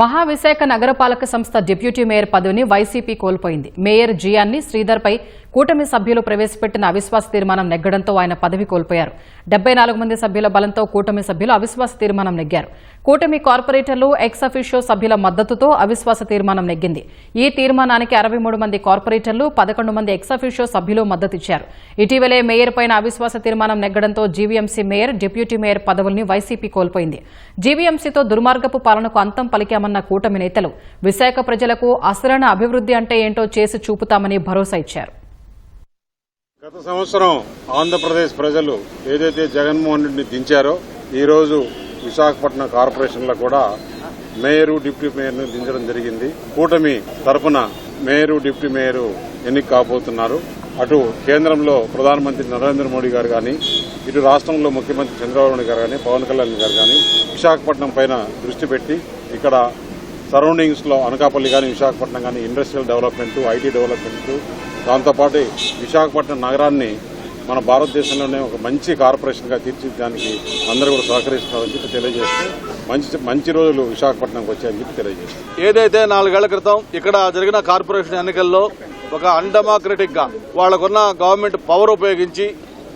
మహావిశాఖ నగరపాలక సంస్థ deputy mayor పదవిని వైసీపీ కోల్పోయింది. మేయర్ జియాన్ని శ్రీధర్పై కూటమి సభ్యులు ప్రవేశపెట్టిన అవిశ్వాస తీర్మానం నెగ్గడంతో ఆయన పదవి కోల్పోయారు. డెబ్బై నాలుగు మంది సభ్యుల బలంతో కూటమి సభ్యులు అవిశ్వాస తీర్మానం నెగ్గారు. కూటమి కార్పొరేటర్లు ఎక్స్అఫిషియో సభ్యుల మద్దతుతో అవిశ్వాస తీర్మానం నెగ్గింది. ఈ తీర్మానానికి అరవై మూడు మంది కార్పొరేటర్లు పదకొండు మంది ఎక్స్అఫిషియో సభ్యులు మద్దతిచ్చారు. ఇటీవలే మేయర్ పైన అవిశ్వాస తీర్మానం నెగ్గడంతో జీవీఎంసీ మేయర్ డిప్యూటీ మేయర్ పదవుల్ని వైసీపీ కోల్పోయింది. జీవీఎంసీతో దుర్మార్గపు పాలనకు అంతం పలికామన్న కూటమి నేతలు విశాఖ ప్రజలకు అసలైన అభివృద్ధి అంటే ఏంటో చేసి చూపుతామని భరోసా ఇచ్చారు. గత సంవత్సరం ఆంధ్రప్రదేశ్ ప్రజలు ఏదైతే జగన్మోహన్ రెడ్డిని దించారో ఈరోజు విశాఖపట్నం కార్పొరేషన్లో కూడా మేయరు డిప్యూటీ మేయర్ను దించడం జరిగింది. కూటమి తరపున మేయరు డిప్యూటీ మేయరు ఎన్నిక కాబోతున్నారు. అటు కేంద్రంలో ప్రధానమంత్రి నరేంద్ర మోడీ గారు కానీ ఇటు రాష్ట్రంలో ముఖ్యమంత్రి చంద్రబాబు నాయుడు గారు కానీ పవన్ కళ్యాణ్ గారు కానీ విశాఖపట్నం పైన దృష్టి పెట్టి ఇక్కడ సరౌండింగ్స్లో అనకాపల్లి కానీ విశాఖపట్నం కానీ ఇండస్ట్రియల్ డెవలప్మెంట్ ఐటీ డెవలప్మెంట్ దాంతోపాటు విశాఖపట్నం నగరాన్ని మన భారతదేశంలోనే ఒక మంచి కార్పొరేషన్గా తీర్చిదిద్దడానికి అందరూ కూడా సహకరిస్తున్నారని చెప్పి తెలియజేస్తూ మంచి మంచి రోజులు విశాఖపట్నంకి వచ్చాయని చెప్పి తెలియజేస్తాం. ఏదైతే నాలుగేళ్ళ క్రితం ఇక్కడ జరిగిన కార్పొరేషన్ ఎన్నికల్లో ఒక అన్డెమోక్రటిక్గా వాళ్ళకున్న గవర్నమెంట్ పవర్ ఉపయోగించి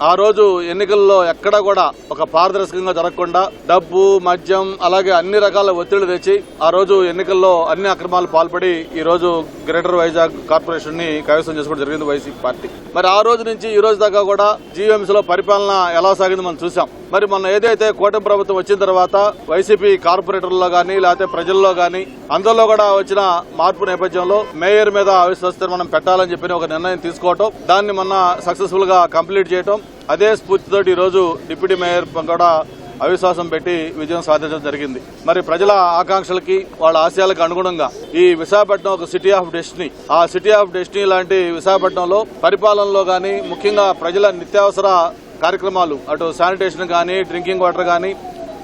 ఆ రోజు ఎన్నికల్లో ఎక్కడా కూడా ఒక పారదర్శకంగా జరగకుండా డబ్బు మద్యం అలాగే అన్ని రకాల ఒత్తిళ్ళు తెచ్చి ఆ రోజు ఎన్నికల్లో అన్ని అక్రమాలు పాల్పడి ఈ రోజు గ్రేటర్ వైజాగ్ కార్పొరేషన్ని కైవసం చేసుకోవడం జరిగింది వైసీపీ పార్టీ. మరి ఆ రోజు నుంచి ఈ రోజు దాకా కూడా జీవీఎంసీ లో పరిపాలన ఎలా సాగింది మనం చూసాం మరి మొన్న ఏదైతే కూటమి ప్రభుత్వం వచ్చిన తర్వాత వైసీపీ కార్పొరేటర్లో కానీ లేకపోతే ప్రజల్లో కానీ అందరిలో కూడా వచ్చిన మార్పు నేపథ్యంలో మేయర్ మీద అవిశ్వాస మనం పెట్టాలని చెప్పిన ఒక నిర్ణయం తీసుకోవటం దాన్ని మొన్న సక్సెస్ఫుల్గా కంప్లీట్ చేయటం అదే స్ఫూర్తితో ఈరోజు రోజు డిప్యూటీ మేయర్ కూడా అవిశ్వాసం పెట్టి విజయం సాధించడం జరిగింది. మరి ప్రజల ఆకాంక్షలకి వాళ్ళ ఆశయాలకు అనుగుణంగా ఈ విశాఖపట్నం ఒక సిటీ ఆఫ్ డెస్టినీ ఆ సిటీ ఆఫ్ డెస్టినీ లాంటి విశాఖపట్నంలో పరిపాలనలో కానీ ముఖ్యంగా ప్రజల నిత్యావసర కార్యక్రమాలు అటు శానిటేషన్ కానీ డ్రింకింగ్ వాటర్ కానీ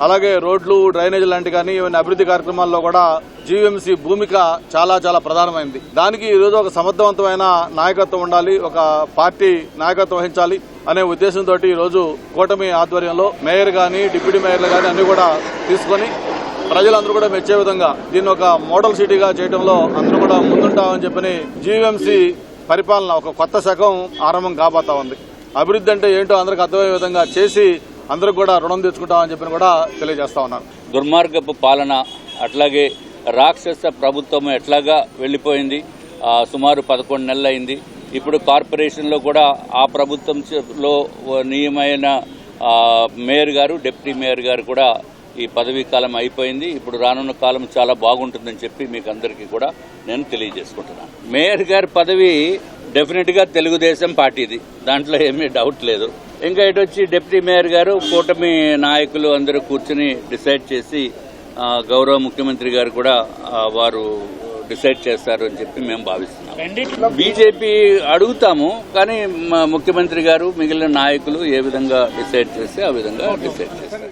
అలాగే రోడ్లు డ్రైనేజ్ లాంటి కానీ ఇవన్నీ అభివృద్ధి కార్యక్రమాల్లో కూడా జీవీఎంసీ భూమిక చాలా చాలా ప్రధానమైంది. దానికి ఈరోజు ఒక సమర్థవంతమైన నాయకత్వం ఉండాలి ఒక పార్టీ నాయకత్వం వహించాలి అనే ఉద్దేశంతో ఈ రోజు కూటమి ఆధ్వర్యంలో మేయర్ కానీ డిప్యూటీ మేయర్లు కానీ అన్ని కూడా తీసుకొని ప్రజలందరూ కూడా మెచ్చే విధంగా దీన్ని ఒక మోడల్ సిటీగా చేయడంలో అందరూ కూడా ముందుంటామని చెప్పని జీవీఎంసీ పరిపాలన ఒక కొత్త శకం ఆరంభం కాబోతా ఉంది. అభివృద్ధి అంటే ఏంటో అందరికి అర్థమయ్యే విధంగా చేసి అందరూ కూడా రుణం తెచ్చుకుంటామని చెప్పి కూడా తెలియజేస్తా ఉన్నారు దుర్మార్గపు పాలన అట్లాగే రాక్షస ప్రభుత్వం ఎట్లాగా వెళ్ళిపోయింది? సుమారు పదకొండు నెలలు అయింది ఇప్పుడు కార్పొరేషన్లో కూడా ఆ ప్రభుత్వంలో నియమైన మేయర్ గారు డిప్యూటీ మేయర్ గారు కూడా ఈ పదవీ కాలం అయిపోయింది. ఇప్పుడు రానున్న కాలం చాలా బాగుంటుందని చెప్పి మీకు అందరికీ కూడా నేను తెలియజేసుకుంటున్నాను. మేయర్ గారి పదవి డెఫినెట్గా తెలుగుదేశం పార్టీది. దాంట్లో ఏమీ డౌట్ లేదు. ఇంకా ఇటు వచ్చి డిప్యూటీ మేయర్ గారు కూటమి నాయకులు అందరూ కూర్చుని డిసైడ్ చేసి గౌరవ ముఖ్యమంత్రి గారు కూడా వారు డిసైడ్ చేస్తారు అని చెప్పి మేము భావిస్తున్నాం. బీజేపీ అడుగుతాము కానీ మా ముఖ్యమంత్రి గారు మిగిలిన నాయకులు ఏ విధంగా డిసైడ్ చేస్తే ఆ విధంగా డిసైడ్ చేస్తారు.